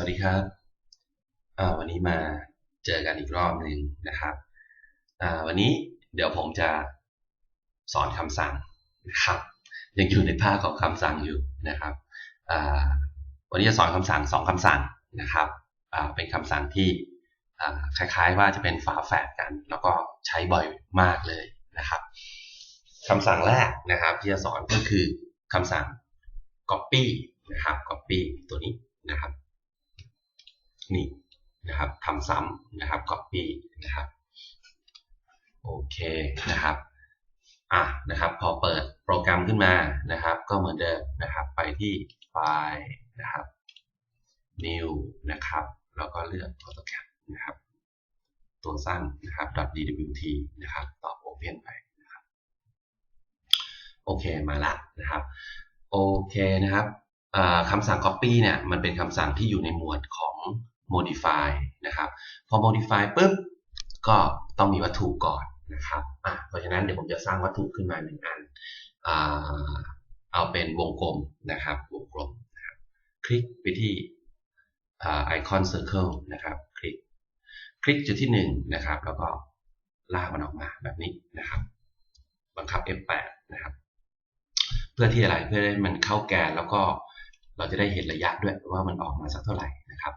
วัสดีครับวันนี้มาเจอกันอีกรอบหนึ่งนะครับวันนี้เดี๋ยวผมจะสอนคำสั่งนะครับ ยังอยู่ในภาคของคำสั่งอยู่นะครับวันนี้จะสอนคำสั่งสองคำสั่งนะครับเป็นคำสั่งที่คล้ายๆว่าจะเป็นฝาแฝดกัน แล้วก็ใช้บ่อยมากเลยนะครับคำสั่งแรกนะครับ ที่จะสอนก็คือคำสั่ง copy นะครับ copy ตัวนี้นะครับ นี่นะครับทำซ้ำนะครับ copy นะครับโอเคนะครับอะนะครับพอเปิดโปรแกรมขึ้นมานะครับ ก็เหมือนเดิมนะครับ ไปที่ไฟล์นะครับ new นะครับ แล้วก็เลือก AutoCAD นะครับ ตัวสั้นนะครับ .dwt นะครับต่อ Open ไปนะครับโอเคมาละนะครับโอเคนะครับคำสั่ง copy เนี่ยมันเป็นคำสั่งที่อยู่ในหมวดของ modify นะครับ พอ modify ปุ๊บก็ต้องมีวัตถุก่อนนะครับอะเพราะฉะนั้นเดี๋ยวผมจะสร้างวัตถุขึ้นมาหนึ่งอันเอาเป็นวงกลมนะครับ วงกลมนะคคลิกไปที่ไอคอน circle นะครับ คลิก คลิกจุดที่1นะครับ แล้วก็ลากมันออกมาแบบนี้นะครับ บังคับ F8 นะครับ เพื่อที่อะไร เพื่อให้มันเข้าแกนแล้วก็เราจะได้เห็นระยะด้วยว่ามันออกมาสักเท่าไหร่นะครับ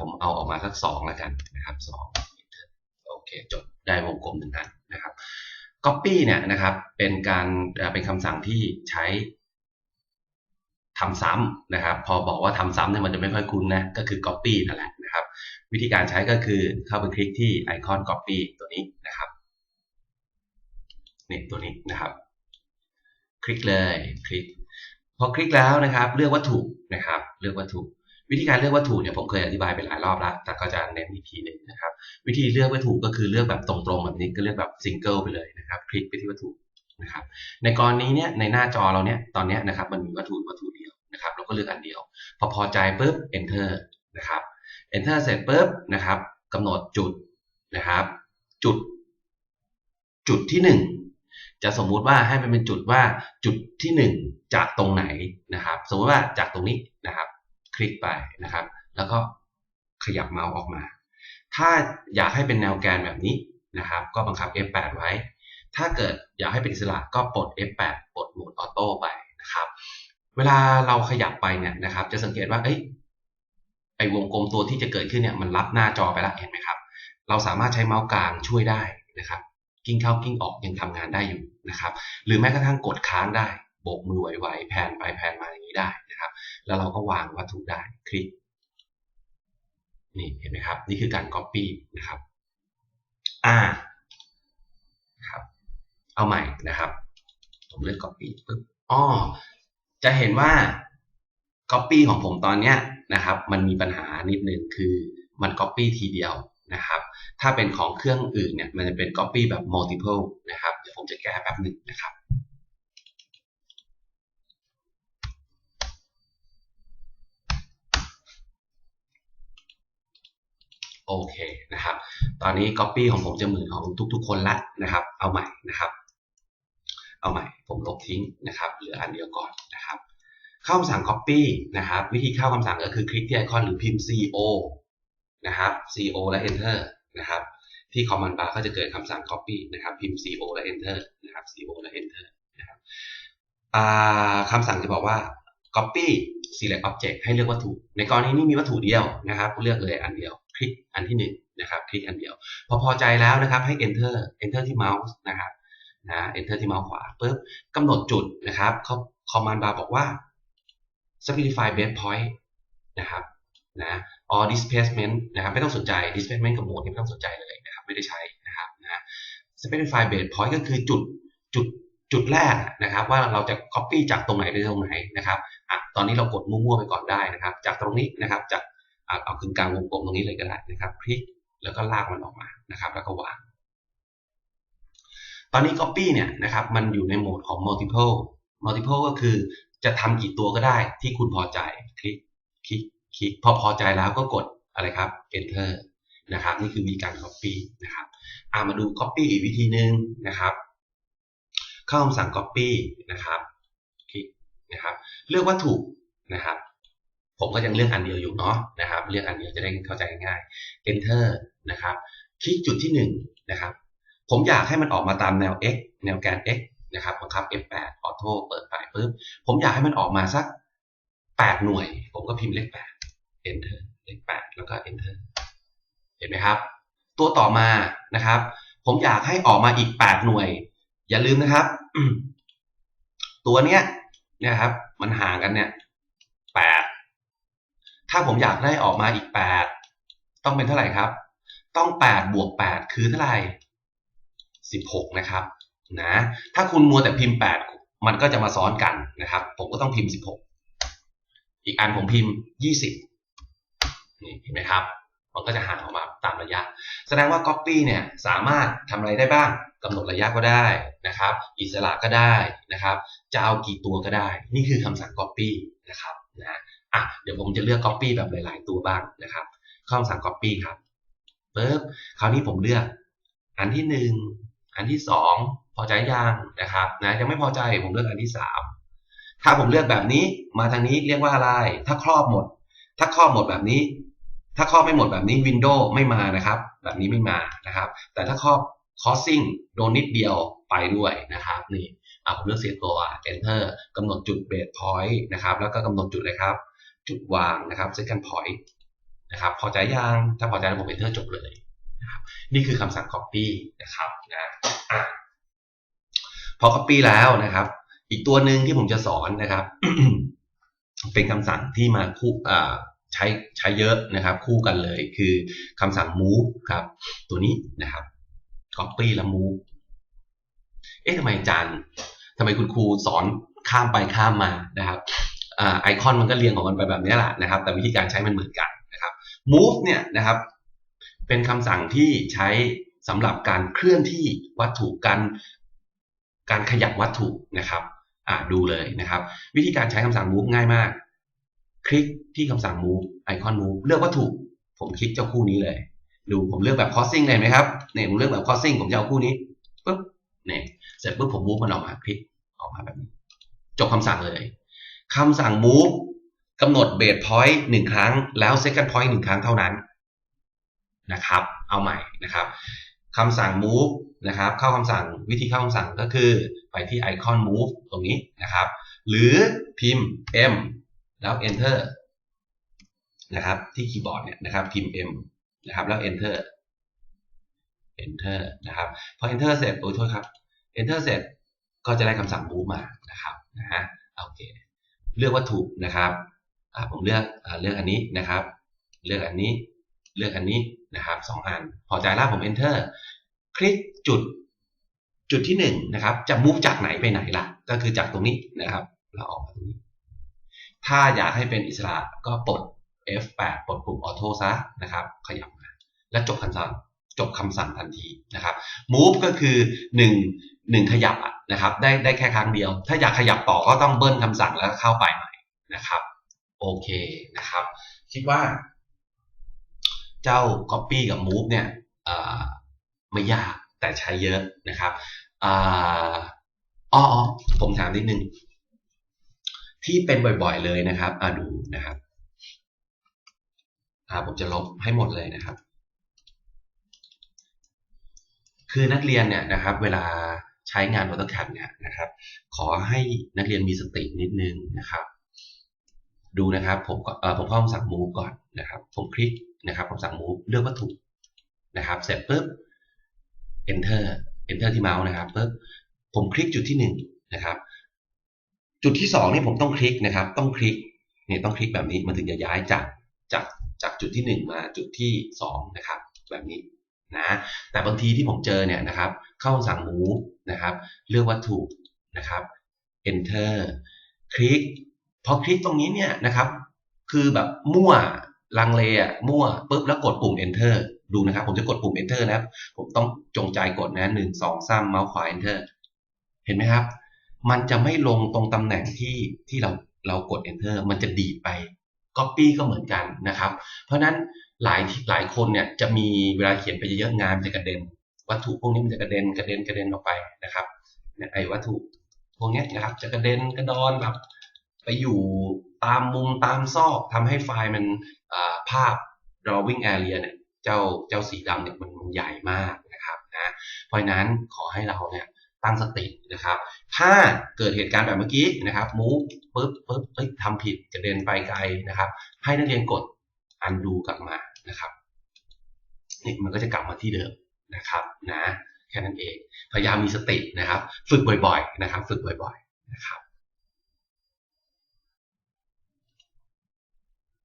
ผมเอาออกมาสักสองแล้วกันนะครับสองโอเคจบได้วงกลมหนึ่งอันนะครับ copy เนี่ยนะครับเป็นการเป็นคำสั่งที่ใช้ทำซ้ำนะครับ พอบอกว่าทำซ้ำเนี่ยมันจะไม่ค่อยคุ้นนะก็คือ copy นั่นแหละนะครับ วิธีการใช้ก็คือเข้าไปคลิกที่ไอคอน copy ตัวนี้นะครับนี่ตัวนี้นะครับ คลิกเลยคลิกพอคลิกแล้วนะครับ เลือกวัตถุนะครับ เลือกวัตถุ วิธีการเลือกวัตถุเนี่ยผมเคยอธิบายไปหลายรอบแล้ว แต่ก็จะเน้นอีกทีหนึ่งนะครับ วิธีเลือกวัตถุก็คือเลือกแบบตรงๆแบบนี้ก็เลือกแบบซิงเกิลไปเลยนะครับ คลิกไปที่วัตถุนะครับ ในกรณีเนี้ยในหน้าจอเราเนี้ยตอนนี้นะครับมันมีวัตถุวัตถุเดียวนะครับ เราก็เลือกอันเดียว พอพอใจปุ๊บ enter นะครับ enter เสร็จปุ๊บนะครับกำหนดจุดนะครับ จุด จุดที่ 1 จะสมมุติว่าให้มันเป็นจุดว่าจุดที่ 1 จากตรงไหนนะครับ สมมติว่าจากตรงนี้นะครับ คลิกไปนะครับ แล้วก็ขยับเมาส์ออกมา ถ้าอยากให้เป็นแนวแกนแบบนี้นะครับ ก็บังคับ F8 ไว้ ถ้าเกิดอยากให้เป็นอิสระก็ปลด F8 ปลดโหมดออโต้ไปนะครับ เวลาเราขยับไปเนี่ยนะครับ จะสังเกตว่าเอ้ไอวงกลมตัวที่จะเกิดขึ้นเนี่ยมันรับหน้าจอไปแล้วเห็นไหมครับ เราสามารถใช้เมาส์กลางช่วยได้นะครับกิ้งเข้ากิ้งออกยังทำงานได้อยู่นะครับ หรือแม้กระทั่งกดค้างได้โบกมือไหวๆแผ่นไปแผ่นมาอย่างนี้ได้นะครับ แล้วเราก็วางวัตถุได้คลิกนี่เห็นไหมครับ นี่คือการ Copy นะครับอ่าครับเอาใหม่นะครับ ผมเลือก Copy ปึ๊บอ๋อจะเห็นว่า Copy ของผมตอนนี้นะครับ มันมีปัญหานิดนึงคือมัน Copy ทีเดียวนะครับ ถ้าเป็นของเครื่องอื่นเนี่ยมันจะเป็น copy แบบ multiple นะครับ เดี๋ยวผมจะแก้แป๊บหนึ่งนะครับ โอเคนะครับ ตอนนี้ copy ของผมจะเหมือนของทุก ๆ คนละนะครับ เอาใหม่นะครับ เอาใหม่ ผมลบทิ้งนะครับเหลืออันเดียวก่อนนะครับ เข้าคำสั่ง copy นะครับ วิธีเข้าคำสั่งก็คือคลิกที่ไอคอนหรือพิมพ์ co นะครับ co และ enter นะครับ ที่ command bar ก็จะเกิดคำสั่ง copy นะครับ พิมพ์ co และ enter นะครับ co และ enter นะครับคำสั่งจะบอกว่า copy select object ให้เลือกวัตถุ ในกรณีนี้มีวัตถุเดียวนะครับ เลือกเลยอันเดียว คลิกอันที่1นนะครับคลิกอันเดียว พอพอใจแล้วนะครับให้ enter enter ที่เมาส์นะครับนะ enter ที่เมาส์ขวาปุ๊บกำหนดจุดนะครับเขา command bar บอกว่า specify base point นะครับนะ or displacement นะครับไม่ต้องสนใจ displacement กับโหมดนี่ไม่ต้องสนใจเลยนะครับไม่ได้ใช้นะครับนะ specify base point ก็คือจุดจุดจุดแรกนะครับ ว่าเราจะ copy จากตรงไหนไปตรงไหนนะครับอะตอนนี้เรากดมั่วๆไปก่อนได้นะครับ จากตรงนี้นะครับจาก เอาขึงกลางวงกลมตรงนี้เลยก็ได้นะครับ คลิกแล้วก็ลากมันออกมานะครับ แล้วก็วาง ตอนนี้ copy เนี่ยนะครับมันอยู่ในโหมดของ multiple multiple ก็คือจะทำกี่ตัวก็ได้ที่คุณพอใจ คลิกคลิกคลิกพอพอใจแล้วก็กดอะไรครับ enter นะครับ นี่คือวิธีการ copy นะครับอามาดู copy อีกวิธีหนึ่งนะครับ เข้าคำสั่ง copy นะครับ คลิกนะครับ เลือกวัตถุนะครับ ผมก็ยังเลือกอันเดียวอยู่เนาะนะครับ เลือกอันเดียวจะได้เข้าใจง่ายๆ enter นะครับ คลิกจุดที่หนึ่งนะครับ ผมอยากให้มันออกมาตามแนว x แนวแกน x นะครับบังคับ F8 ออโต้เปิดไปปุ๊บผมอยากให้มันออกมาสัก 8 หน่วย ผมก็พิมพ์เลข 8 enter เลข 8 แล้วก็ enter เห็นไหมครับ ตัวต่อมานะครับ ผมอยากให้ออกมาอีก 8 หน่วย อย่าลืมนะครับ ตัวเนี้ยนะครับ มันห่างกันเนี่ย ถ้าผมอยากได้ออกมาอีก 8 ต้องเป็นเท่าไหร่ครับ ต้อง 8 บวก 8 คือเท่าไหร่ 16 นะครับนะถ้าคุณมัวแต่พิมพ์ 8 มันก็จะมาซ้อนกันนะครับ ผมก็ต้องพิมพ์ 16 อีกอันผมพิมพ์ 20 นี่เห็นไหมครับ มันก็จะหางออกมาตามระยะ แสดงว่า Copy เนี่ยสามารถทำอะไรได้บ้างกำหนดระยะก็ได้นะครับ อิสระก็ได้นะครับ จะเอากี่ตัวก็ได้ นี่คือคำสั่ง Copy นะครับนะ อะเดี๋ยวผมจะเลือก Copy แบบหลาย ๆ ตัวบ้างนะครับเข้าคำสั่ง Copy ครับปึ๊บคราวนี้ผมเลือก อันที่หนึ่งอันที่สองพอใจยังนะครับนะยังไม่พอใจผมเลือกอันที่สามถ้าผมเลือกแบบนี้มาทางนี้เรียกว่าอะไร ถ้าครอบหมด ถ้าครอบหมดแบบนี้ ถ้าครอบไม่หมดแบบนี้วินโดว์ไม่มานะครับ แบบนี้ไม่มานะครับ แต่ถ้าครอบ crossing โดนนิดเดียวไปด้วยนะครับนี่อะผมเลือกเสียตัว enter กำหนดจุด base point นะครับ แล้วก็กำหนดจุดเลยครับ จุดวางนะครับ second point นะครับพอใจยังถ้าพอใจแล้วผม enter จบเลยนะครับนี่คือคำสั่ง copy นะครับนะอะพอ copy แล้วนะครับ อีกตัวหนึ่งที่ผมจะสอนนะครับ เป็นคำสั่งที่มาคู่ใช้ใช้เยอะนะครับ คู่กันเลยคือคำสั่ง move ครับ ตัวนี้นะครับ copy และ move เอ๊ะทำไมอาจารย์ทำไมคุณครูสอนข้ามไปข้ามมานะครับ ไอคอนมันก็เรียงของมันไปแบบนี้แหละนะครับ แต่วิธีการใช้มันเหมือนกันนะครับ move เนี่ยนะครับ เป็นคำสั่งที่ใช้สำหรับการเคลื่อนที่วัตถุการการขยับวัตถุนะครับอ่าดูเลยนะครับ วิธีการใช้คำสั่ง move ง่ายมาก คลิกที่คำสั่ง move ไอคอน move เลือกวัตถุ ผมคลิกเจ้าคู่นี้เลย ดูผมเลือกแบบ crossing เลยไหมครับเนี่ยผมเลือกแบบ crossing ผมจะเอาคู่นี้ปุ๊บเนี่ยเสร็จปุ๊บผม move มันออกมาคลิกออกมาแบบนี้ จบคำสั่งเลย คำสั่ง move กำหนด base point หนึ่งครั้ง แล้ว second point หนึ่งครั้งเท่านั้นนะครับ เอาใหม่นะครับคำสั่ง move นะครับ เข้าคำสั่งวิธีเข้าคำสั่งก็คือไปที่ไอคอน move ตรงนี้นะครับ หรือพิมพ์ m แล้ว enter นะครับที่คีย์บอร์ดเนี่ยนะครับพิมพ์ m นะครับแล้ว enter enter นะครับพอ enter เสร็จโอ้ยโทษครับ enter เสร็จก็จะได้คำสั่ง move มานะครับนะฮะโอเค เลือกวัตถุนะครับผมเลือกเลือกอันนี้นะครับ เลือกอันนี้เลือกอันนี้นะครับสองอัน พอใจแล้วผม enter คลิกจุดจุดที่หนึ่งนะครับ จะ move จากไหนไปไหนล่ะ ก็คือจากตรงนี้นะครับ เราออกมาตรงนี้ ถ้าอยากให้เป็นอิสระก็ปลด F8 ปลดปุ่มออโต้ซะนะครับ ขยับมา และจบคำสั่งจบคำสั่งทันทีนะครับ move ก็คือหนึ่ง หนึ่งขยับอะนะครับ ได้ได้แค่ครั้งเดียว ถ้าอยากขยับต่อก็ต้องเบิ้ลคำสั่งแล้วเข้าไปใหม่นะครับ โอเคนะครับ คิดว่า เจ้า copy กับ move เนี่ยไม่ยากแต่ใช้เยอะนะครับอ๋อผมถามนิดนึง ที่เป็นบ่อยๆเลยนะครับอ่าดูนะครับอ่าผมจะลบให้หมดเลยนะครับ คือนักเรียนเนี่ยนะครับ เวลา ใช้งาน AutoCAD เนี่ยนะครับ ขอให้นักเรียนมีสตินิดนึงนะครับ ดูนะครับผมเอ่อผมเข้าคำสั่ง move ก่อนนะครับ ผมคลิกนะครับคำสั่ง move เลือกวัตถุนะครับเสร็จปุ๊บ enter enter ที่เมาส์นะครับปุ๊บผมคลิกจุดที่หนึ่งนะครับ จุดที่สองนี่ผมต้องคลิกนะครับ ต้องคลิกเนี่ยต้องคลิกแบบนี้มันถึงจะย้ายจากจากจากจุดที่หนึ่งมาจุดที่สองนะครับ แบบนี้นะแต่บางทีที่ผมเจอเนี่ยนะครับ เข้าสั่ง move นะครับ เลือกวัตถุนะครับ enter คลิกพอคลิกตรงนี้เนี่ยนะครับ คือแบบมั่วลังเลอะมั่วปุ๊บแล้วกดปุ่ม enter ดูนะครับ ผมจะกดปุ่ม enter นะครับ ผมต้องจงใจกดนะหนึ่งสองสามเมาส์ขวา enter เห็นไหมครับ มันจะไม่ลงตรงตำแหน่งที่ที่เราเรากด enter มันจะดีดไป copy ก็เหมือนกันนะครับ เพราะนั้นหลายหลายคนเนี่ยจะมีเวลาเขียนไปเยอะงานจะกระเด็น วัตถุพวกนี้มันจะกระเด็นกระเด็นกระเด็นออกไปนะครับไอ้วัตถุพวกนี้นะครับจะกระเด็นกระดอนแบบไปอยู่ตามมุมตามซอกทำให้ไฟล์มันภาพ drawing area เนี่ยเจ้าเจ้าสีดำเนี่ยมันใหญ่มากนะครับนะเพราะนั้นขอให้เราเนี่ยตั้งสตินะครับ ถ้าเกิดเหตุการณ์แบบเมื่อกี้นะครับมูฟปึ๊บปึ๊บเอ้ยทำผิดกระเด็นไปไกลนะครับ ให้นักเรียนกด undo กลับมานะครับนี่มันก็จะกลับมาที่เดิม นะครับนะแค่นั้นเองพยายามมีสตินะครับ ฝึกบ่อยๆนะครับ ฝึกบ่อยๆนะครับ